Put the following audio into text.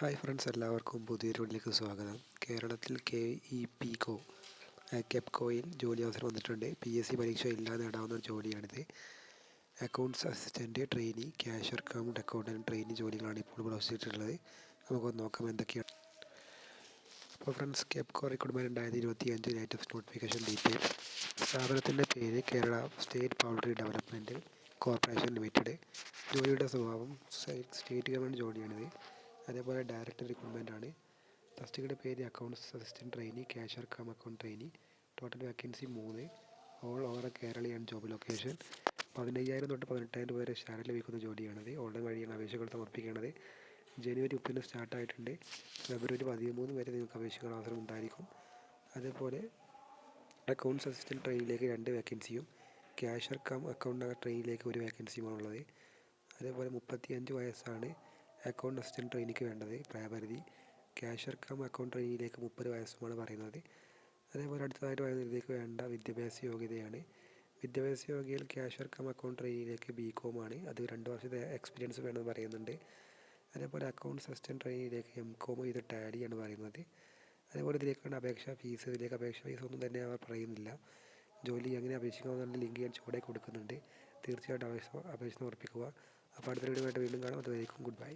Hi friends എല്ലാവർക്കും പുതിയൊരു വീട്ടിലേക്ക് സ്വാഗതം. കേരളത്തിൽ കെ ഇ പി കോ കെപ്കോയിൽ ജോലി അവസരം വന്നിട്ടുണ്ട്. പി എസ് സി പരീക്ഷ ഇല്ലാതെ നേടാവുന്ന ഒരു ജോലിയാണിത്. Accounts assistant trainee cashier count accountant trainee ജോലികളാണ് ഇപ്പോൾ പ്രവർത്തിച്ചിട്ടുള്ളത് നമുക്കൊന്ന് നോക്കാം എന്തൊക്കെയാണ്. അപ്പോൾ ഫ്രണ്ട്സ് കെപ്കോ റിക്രൂട്ട്മെന്റ് ഉണ്ടായത് ഇരുപത്തി അഞ്ച് ലേറ്റസ്റ്റ് നോട്ടിഫിക്കേഷൻ ഡീറ്റെയിൽ സ്ഥാപനത്തിന്റെ പേര് Kerala state poultry development corporation limited ജോലിയുടെ സ്വഭാവം സ്റ്റേറ്റ് ഗവൺമെന്റ് ജോലിയാണിത്. അതേപോലെ ഡയറക്റ്റ് റിക്രൂട്ട്മെന്റ് ആണ്. തസ്തികയുടെ പേര് accounts assistant trainee cashier cum account trainee total vacancy മൂന്ന് ഓൾ ഓവർ കേരളയാണ് ജോബ് ലൊക്കേഷൻ പതിനയ്യായിരം തൊട്ട് പതിനെട്ടായിരം രൂപ വരെ ശാലറി ലഭിക്കുന്ന ജോലിയാണത്. ഓൺലൈൻ വഴിയാണ് അപേക്ഷകൾ സമർപ്പിക്കേണ്ടത്. ജനുവരി മുപ്പതിന് സ്റ്റാർട്ടായിട്ടുണ്ട് ഫെബ്രുവരി പതിമൂന്ന് വരെ നിങ്ങൾക്ക് അപേക്ഷകൾ അവസരം ഉണ്ടായിരിക്കും. അതേപോലെ അക്കൗണ്ട്സ് അസിസ്റ്റന്റ് ട്രെയിനിലേക്ക് രണ്ട് വേക്കൻസിയും ക്യാഷർ കം അക്കൗണ്ട് ട്രെയിനിലേക്ക് ഒരു വേക്കൻസിയുമാണുള്ളത് അതേപോലെ മുപ്പത്തി അഞ്ച് വയസ്സാണ്. അക്കൗണ്ട് അസിസ്റ്റന്റ് ട്രെയിനിക്ക് വേണ്ടത് പ്രായപരിധി ക്യാഷർ കം അക്കൗണ്ട് ട്രെയിനിയിലേക്ക് മുപ്പത് വയസ്സുമാണ് പറയുന്നത്. അതേപോലെ അടുത്തതായിട്ട് പറയുന്നതിലേക്ക് വേണ്ട വിദ്യാഭ്യാസ യോഗ്യതയാണ്. വിദ്യാഭ്യാസ യോഗ്യയിൽ ക്യാഷർ കം അക്കൗണ്ട് ട്രെയിനിയിലേക്ക് ബി കോം ആണ്. അത് രണ്ട് വർഷത്തെ എക്സ്പീരിയൻസ് വേണമെന്ന് പറയുന്നുണ്ട്. അതേപോലെ അക്കൗണ്ട് അസിസ്റ്റന്റ് ട്രെയിനിയിലേക്ക് എം കോം ഇത് ടാലിയാണ് പറയുന്നത്. അതേപോലെ ഇതിലേക്ക് വേണ്ട അപേക്ഷ ഫീസ് ഇതിലേക്ക് അപേക്ഷ ഫീസ് ഒന്നും തന്നെ അവർ പറയുന്നില്ല. ജോലി എങ്ങനെ അപേക്ഷിക്കാമെന്നുള്ള ലിങ്ക് ഞാൻ ചുവടെ കൊടുക്കുന്നുണ്ട്. തീർച്ചയായിട്ടും അപേക്ഷ അപേക്ഷ സമർപ്പിക്കുക. അപ്പോൾ അടുത്ത വീഡിയോ ആയിട്ട് വീണ്ടും കാണാം. അതുവരേക്കും ഗുഡ് ബൈ.